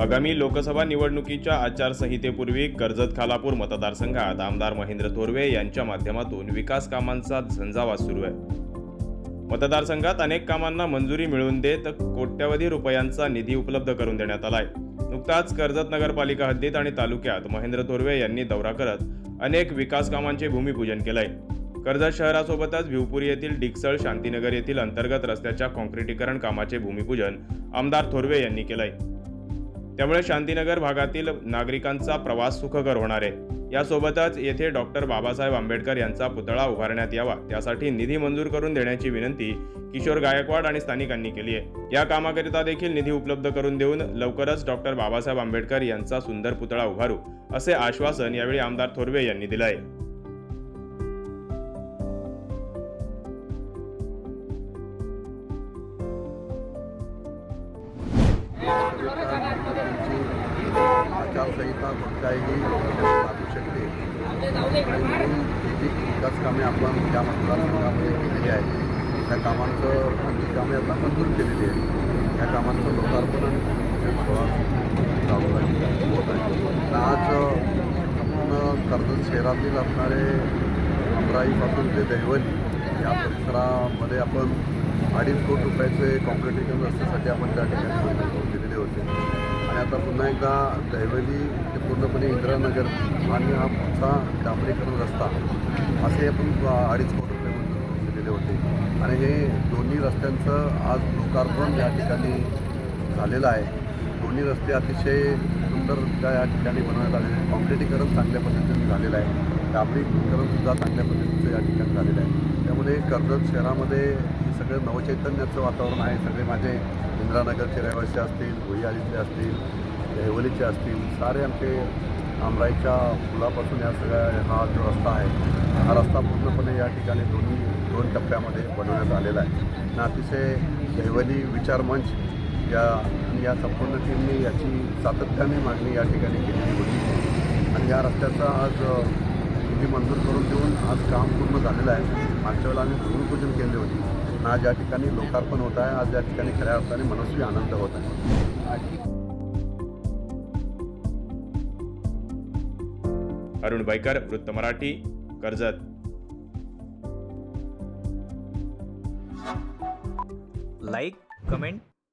आगामी लोकसभा निवडणुकीच्या आचारसंहितेपूर्वी कर्जत खालापूर मतदारसंघात आमदार महेंद्र थोरवे यांच्या माध्यमातून विकास कामांचा झंझावात सुरू आहे. मतदारसंघात अनेक कामांना मंजुरी मिळवून देत कोट्यवधी रुपयांचा निधी उपलब्ध करून देण्यात आलाय. नुकताच कर्जत नगरपालिका हद्दीत आणि तालुक्यात महेंद्र थोरवे यांनी दौरा करत अनेक विकास कामांचे भूमिपूजन केलंय. कर्जत शहरासोबतच भिवपुरी येथील डिक्सळ शांतीनगर येथील अंतर्गत रस्त्याच्या काँक्रिटीकरण कामाचे भूमिपूजन आमदार थोरवे यांनी केलंय. त्यामुळे शांतीनगर भागातील नागरिकांचा प्रवास सुखकर होणार आहे. यासोबतच येथे डॉक्टर बाबासाहेब आंबेडकर यांचा पुतळा उभारण्यात यावा. त्यासाठी निधी मंजूर करून देण्याची विनंती किशोर गायकवाड आणि स्थानिकांनी केली आहे. या कामाकरिता देखील निधी उपलब्ध करून देऊन लवकरच डॉक्टर बाबासाहेब आंबेडकर यांचा सुंदर पुतळा उभारू असे आश्वासन यावेळी आमदार थोरवे यांनी दिलं आहे. आचारसंहिता कोणत्याही लागू शकते. म्हणून ही जी विकास कामे आपण त्या मतदारसंघामध्ये केलेली आहेत त्या कामांचं ही कामे आता मंजूर केलेली आहेत त्या कामांचं लोकार्पण चालू होत आहे. आज आपण कर्जत शहरातील असणारे अमराईपासून ते दैवली या परिसरामध्ये आपण अडीच कोटी रुपयाचे कॉम्पिटिशन रस्त्यासाठी आपण त्या ठिकाणी दिलेले केलेले होते. आणि आता पुन्हा एकदा दैवली ते पूर्णपणे इंदिरानगर आणि हा पुढचा डांबरीकरण रस्ता असे आपण अडीच कोटी रुपये दिलेले होते. आणि हे दोन्ही रस्त्यांचं आज लोकार्पण या ठिकाणी झालेलं आहे. दोन्ही रस्ते अतिशय सुंदररित्या या ठिकाणी बनवण्यात आलेले आहे कॉम्पिटेटिकरण चांगल्या पद्धतीने झालेलं आहे. डांबरीकरणसुद्धा चांगल्या पद्धतीचं या ठिकाणी झालेलं आहे. त्यामुळे कर्जत शहरामध्ये हे सगळं नवचैतन्याचं वातावरण आहे. सगळे माझे इंदिरानगरचे रहिवासी असतील भुईआलीचे असतील देवलीचे असतील सारे आमचे आमराईच्या पुलापासून या सगळ्या हा जो रस्ता आहे हा रस्ता पूर्णपणे या ठिकाणी दोन्ही दोन टप्प्यामध्ये बनवण्यात आलेला आहे. ना अतिशय दैवली विचार मंच या आणि या संपूर्ण टीमने याची सातत्याने मागणी या ठिकाणी केलेली होती. आणि या रस्त्याचा आज निधी मंजूर करून देऊन आज काम पूर्ण झालेलं आहे. मागच्या वेळेला आम्ही भूमिपूजन केले होते. आणि आज या ठिकाणी लोकार्पण होत आहे. आज या ठिकाणी खऱ्या अर्थाने मनस्वी आनंद होत आहे. अरुण बैकर वृत्त मराठी कर्जत. like, comment,